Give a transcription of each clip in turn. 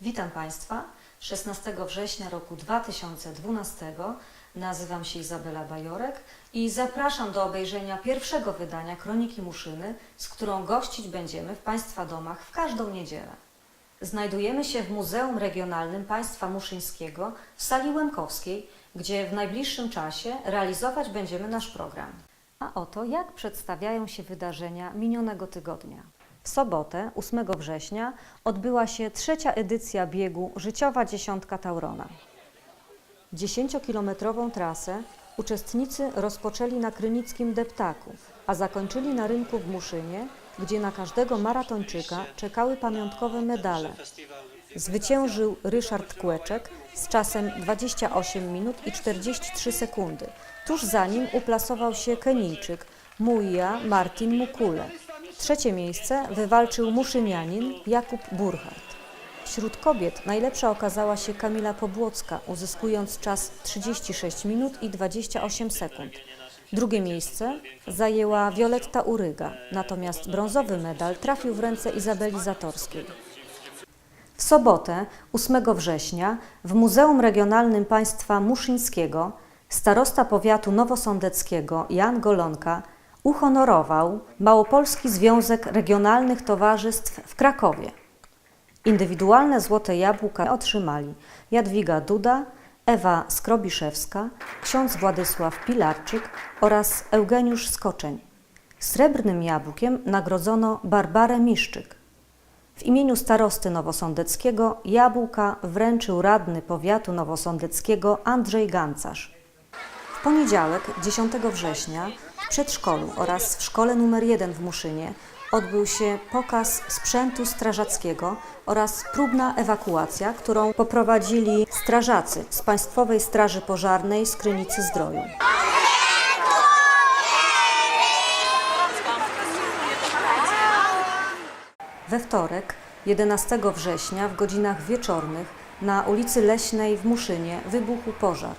Witam Państwa. 16 września roku 2012 nazywam się Izabela Bajorek i zapraszam do obejrzenia pierwszego wydania Kroniki Muszyny, z którą gościć będziemy w Państwa domach w każdą niedzielę. Znajdujemy się w Muzeum Regionalnym Państwa Muszyńskiego w sali Łemkowskiej, gdzie w najbliższym czasie realizować będziemy nasz program. A oto jak przedstawiają się wydarzenia minionego tygodnia. W sobotę, 8 września, odbyła się trzecia edycja biegu Życiowa Dziesiątka Taurona. Dziesięciokilometrową trasę uczestnicy rozpoczęli na krynickim deptaku, a zakończyli na rynku w Muszynie, gdzie na każdego maratończyka czekały pamiątkowe medale. Zwyciężył Ryszard Kłeczek z czasem 28 minut i 43 sekundy. Tuż za nim uplasował się Kenijczyk Muja Martin Mukule. Trzecie miejsce wywalczył muszynianin Jakub Burchardt. Wśród kobiet najlepsza okazała się Kamila Pobłocka, uzyskując czas 36 minut i 28 sekund. Drugie miejsce zajęła Wioletta Uryga, natomiast brązowy medal trafił w ręce Izabeli Zatorskiej. W sobotę, 8 września, w Muzeum Regionalnym Państwa Muszyńskiego starosta powiatu nowosądeckiego Jan Golonka uhonorował Małopolski Związek Regionalnych Towarzystw w Krakowie. Indywidualne złote jabłka otrzymali Jadwiga Duda, Ewa Skrobiszewska, ksiądz Władysław Pilarczyk oraz Eugeniusz Skoczeń. Srebrnym jabłkiem nagrodzono Barbarę Miszczyk. W imieniu starosty nowosądeckiego jabłka wręczył radny powiatu nowosądeckiego Andrzej Gancarz. W poniedziałek, 10 września, przedszkolu oraz w szkole nr 1 w Muszynie odbył się pokaz sprzętu strażackiego oraz próbna ewakuacja, którą poprowadzili strażacy z Państwowej Straży Pożarnej z Krynicy Zdroju. We wtorek, 11 września, w godzinach wieczornych, na ulicy Leśnej w Muszynie wybuchł pożar.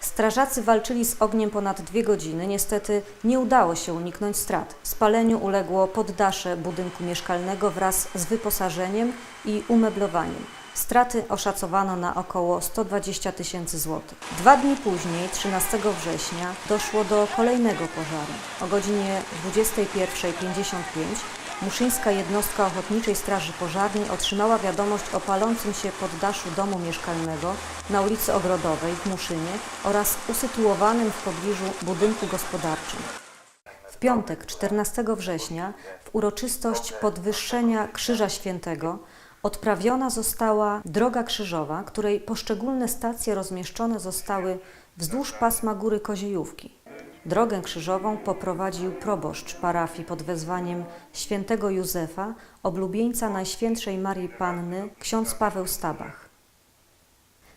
Strażacy walczyli z ogniem ponad dwie godziny. Niestety nie udało się uniknąć strat. Spaleniu uległo poddasze budynku mieszkalnego wraz z wyposażeniem i umeblowaniem. Straty oszacowano na około 120 tysięcy złotych. Dwa dni później, 13 września, doszło do kolejnego pożaru. O godzinie 21.55 Muszyńska jednostka Ochotniczej Straży Pożarnej otrzymała wiadomość o palącym się poddaszu domu mieszkalnego na ulicy Ogrodowej w Muszynie oraz usytuowanym w pobliżu budynku gospodarczym. W piątek, 14 września, w uroczystość podwyższenia Krzyża Świętego odprawiona została droga krzyżowa, której poszczególne stacje rozmieszczone zostały wzdłuż pasma Góry Koziejówki. Drogę krzyżową poprowadził proboszcz parafii pod wezwaniem świętego Józefa, oblubieńca Najświętszej Marii Panny, ksiądz Paweł Stabach.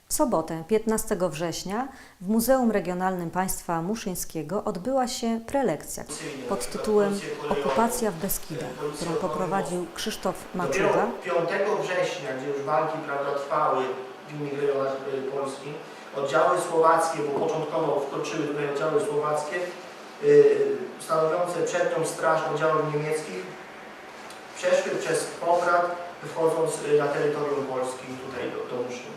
W sobotę, 15 września, w Muzeum Regionalnym Państwa Muszyńskiego odbyła się prelekcja pod tytułem Okupacja w Beskidach, którą poprowadził Krzysztof Maczuga. Dopiero 5 września, gdzie już walki prawda, trwały w innych Polski, oddziały słowackie, bo początkowo wkroczyły tutaj oddziały słowackie, y, stanowiące przednią straż oddziałów niemieckich, przeszły przez Poprad, wchodząc y, na terytorium Polski tutaj do, do Muszyny.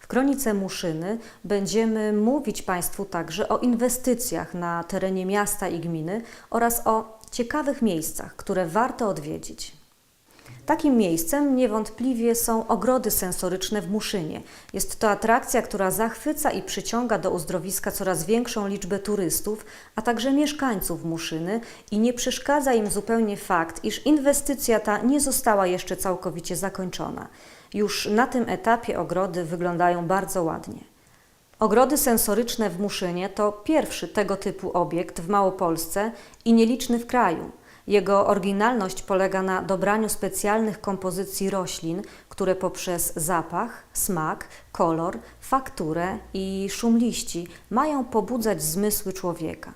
W Kronice Muszyny będziemy mówić Państwu także o inwestycjach na terenie miasta i gminy oraz o ciekawych miejscach, które warto odwiedzić. Takim miejscem niewątpliwie są ogrody sensoryczne w Muszynie. Jest to atrakcja, która zachwyca i przyciąga do uzdrowiska coraz większą liczbę turystów, a także mieszkańców Muszyny i nie przeszkadza im zupełnie fakt, iż inwestycja ta nie została jeszcze całkowicie zakończona. Już na tym etapie ogrody wyglądają bardzo ładnie. Ogrody sensoryczne w Muszynie to pierwszy tego typu obiekt w Małopolsce i nieliczny w kraju. Jego oryginalność polega na dobraniu specjalnych kompozycji roślin, które poprzez zapach, smak, kolor, fakturę i szum liści mają pobudzać zmysły człowieka.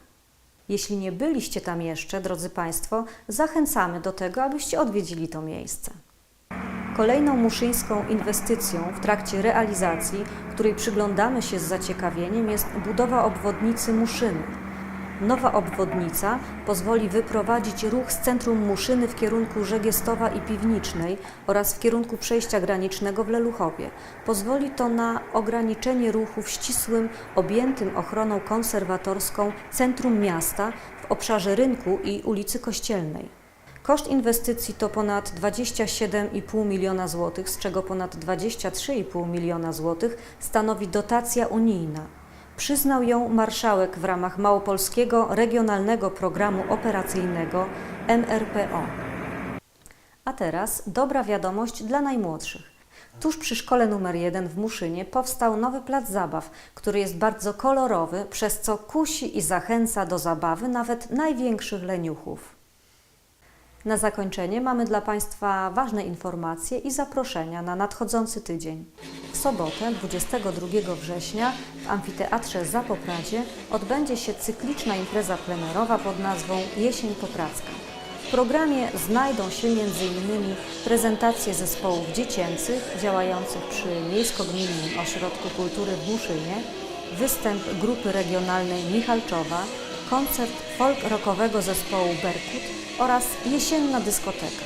Jeśli nie byliście tam jeszcze, drodzy Państwo, zachęcamy do tego, abyście odwiedzili to miejsce. Kolejną muszyńską inwestycją w trakcie realizacji, której przyglądamy się z zaciekawieniem, jest budowa obwodnicy Muszyny. Nowa obwodnica pozwoli wyprowadzić ruch z centrum Muszyny w kierunku Żegiestowa i Piwnicznej oraz w kierunku przejścia granicznego w Leluchowie. Pozwoli to na ograniczenie ruchu w ścisłym, objętym ochroną konserwatorską centrum miasta w obszarze rynku i ulicy Kościelnej. Koszt inwestycji to ponad 27,5 miliona złotych, z czego ponad 23,5 miliona złotych stanowi dotacja unijna. Przyznał ją marszałek w ramach Małopolskiego Regionalnego Programu Operacyjnego MRPO. A teraz dobra wiadomość dla najmłodszych. Tuż przy szkole numer 1 w Muszynie powstał nowy plac zabaw, który jest bardzo kolorowy, przez co kusi i zachęca do zabawy nawet największych leniuchów. Na zakończenie mamy dla Państwa ważne informacje i zaproszenia na nadchodzący tydzień. W sobotę, 22 września, w Amfiteatrze Zapopradzie odbędzie się cykliczna impreza plenerowa pod nazwą Jesień Popracka. W programie znajdą się m.in. prezentacje zespołów dziecięcych działających przy Miejsko-Gminnym Ośrodku Kultury w Muszynie, występ grupy regionalnej Michalczowa, koncert folk-rockowego zespołu Berkut oraz jesienna dyskoteka.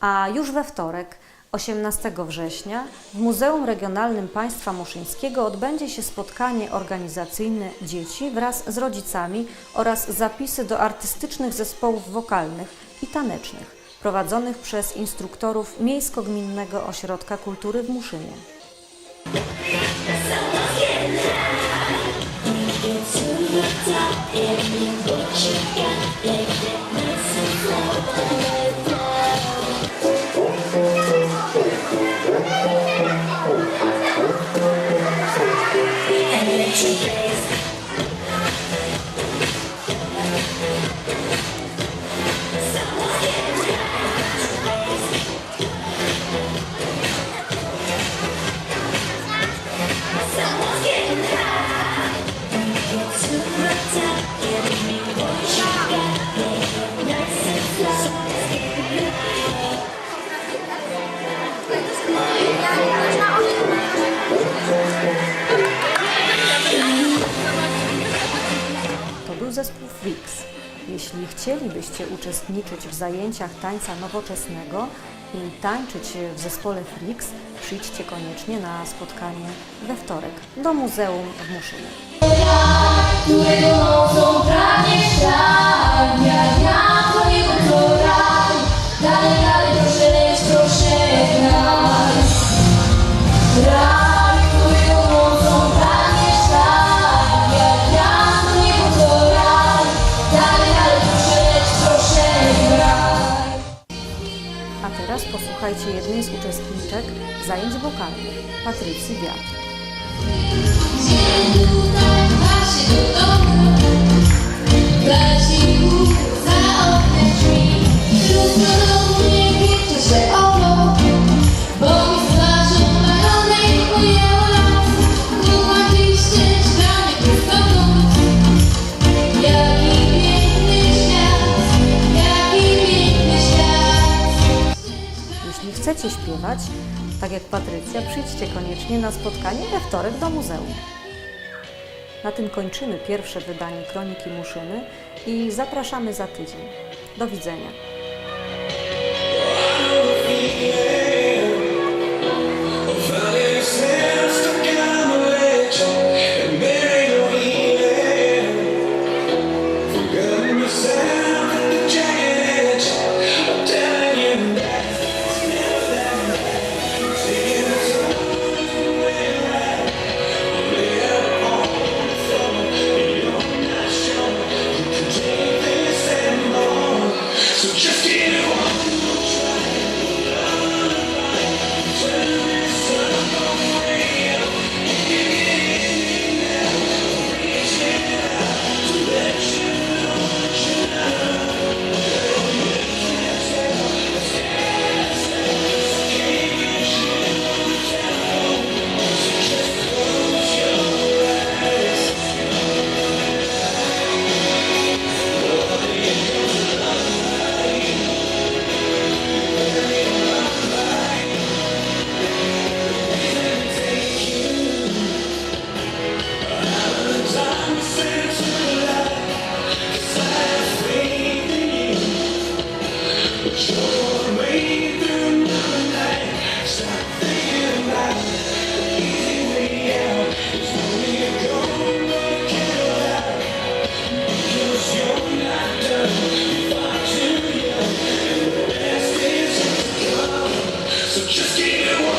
A już we wtorek, 18 września, w Muzeum Regionalnym Państwa Muszyńskiego odbędzie się spotkanie organizacyjne dzieci wraz z rodzicami oraz zapisy do artystycznych zespołów wokalnych i tanecznych prowadzonych przez instruktorów Miejsko-Gminnego Ośrodka Kultury w Muszynie. To Flix. Jeśli chcielibyście uczestniczyć w zajęciach tańca nowoczesnego i tańczyć w zespole Flix, przyjdźcie koniecznie na spotkanie we wtorek do Muzeum w Muszynie. Tak. Posłuchajcie jednej z uczestniczek zajęć wokalnych, Patrycji Wiatr. Dzień jak Patrycja, przyjdźcie koniecznie na spotkanie we wtorek do muzeum. Na tym kończymy pierwsze wydanie Kroniki Muszyny i zapraszamy za tydzień. Do widzenia. just get it